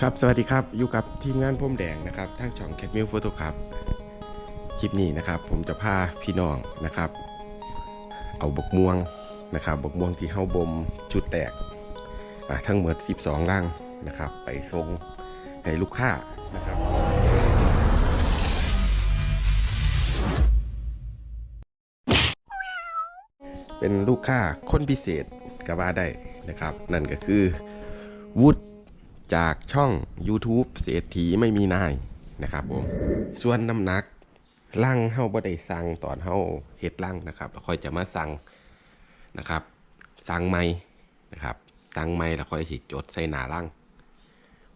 ครับ สวัสดีครับ อยู่กับทีมงานพรมแดงนะครับทางช่องแคทมิลโฟโต้ครับ คลิปนี้นะครับ ผมจะพาพี่น้องนะครับ เอาบกม่วงนะครับบกม่วงที่เฮาบ่มจุดแตกทั้งหมด 12ร่างนะครับ ไปส่งให้ลูกค้านะครับเป็นลูกค้าคนพิเศษก็ว่าได้ นะครับ นั่นก็คือวุฒิจากช่อง YouTube เศรษฐีไม่มีนายนะครับผมส่วนน้ำหนักล่างเฮาบ่ได้สั่งตอนเฮาเฮ็ดล่างนะครับแล้วค่อยจะมาสั่งนะครับสั่งใหม่นะครับสั่งใหม่แล้วค่อยสิจดใส่หน้าล่าง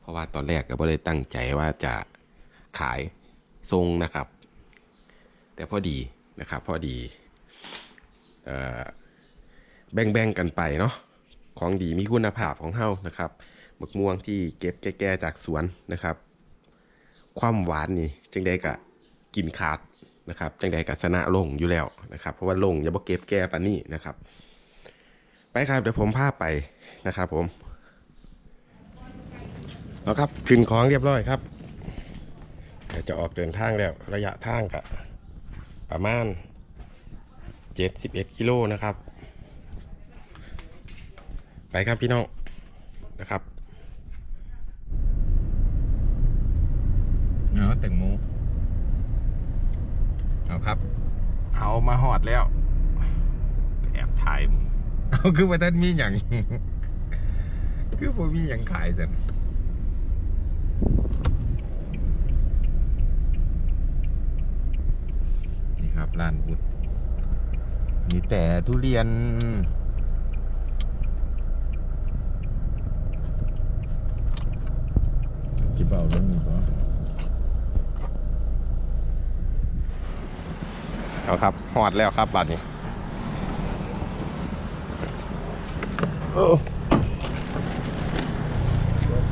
เพราะว่าตอนแรกก็บ่ได้ตั้งใจว่าจะขายทรงนะครับ แต่พอดีนะครับพอดีเอ่อแบ่งๆกันไปเนาะ ของดีมีคุณภาพของเฮานะครับมะม่วงที่เก็บแก่ๆจากสวนนะครับ ความหวานนี่จังใดกะกินขาดนะครับจังใดกะชนะลงอยู่แล้วนะครับ เพราะว่าลงอย่าบ่เก็บแก่ปานนี้นะครับ ไปครับเดี๋ยวผมพาไปนะครับ ผมเอาครับขึ้นของเรียบร้อยครับเดี๋ยวจะออกเดินทางแล้วระยะทางกะประมาณ 71กิโลนะครับ ไปครับพี่น้องนะครับเอาแต่งโมเอาครับเอามาหอดแล้ว แอบถ่ายมึงเอาคือว่าท่านมีอย่างคือผมมีอย่างขายสันนี่ครับร้านบุตรมีแต่ทุเรียน สิบเอาเรื่องนี้ปะเอาครับหอดแล้วครับบัดนี้โอ้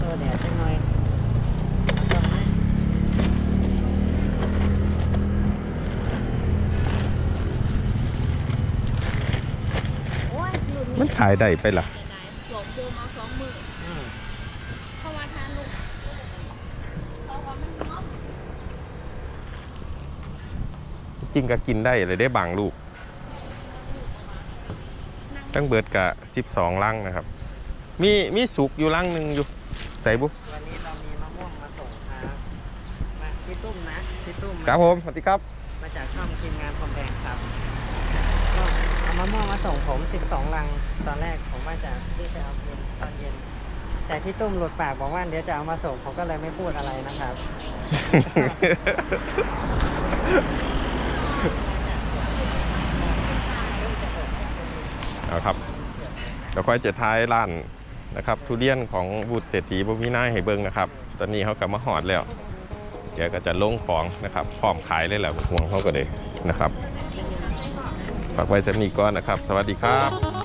ตัวแดดจังหน่อยโอ้ยหลุดมันขายได้ไปล่ะ สองโมงเอาสองมือเข้ามาทานลูกเพราะว่ามันน้อม จริงก็กินได้เลยได้บางลูก ตั้งเบิดกะ12ลังนะครับ มีมีสุกอยู่ลังหนึ่งอยู่ใส่บุวันนี้เรามีมะม่วงมาส่งครับมาพี่ตุ้มนะพี่ตุ้มครับผมสวัสดีครับ มาจากช่องทีมงานพรมแดงครับก็เอามะม่วงมาส่งผม12ลังตอนแรกผมว่าจะรีบไปเอาเย็นตอนเย็นแต่พี่ตุ้มหลุดปากบอกว่าเดี๋ยวจะเอามาส่งผมก็เลยไม่พูดอะไรนะครับ นะครับแล้วค่อยจะท้ายร้านนะครับ ทุเรียนของบุตรเศรษฐีบุมีนาให้เบิ้งนะครับ ตอนนี้เขากลับมาหอดแล้ว เดี๋ยวก็จะลงของนะครับพร้อมขายเลยแหละห่วงเขาก็เลยนะครับฝากไว้จะมีก้อนนะครับ สวัสดีครับ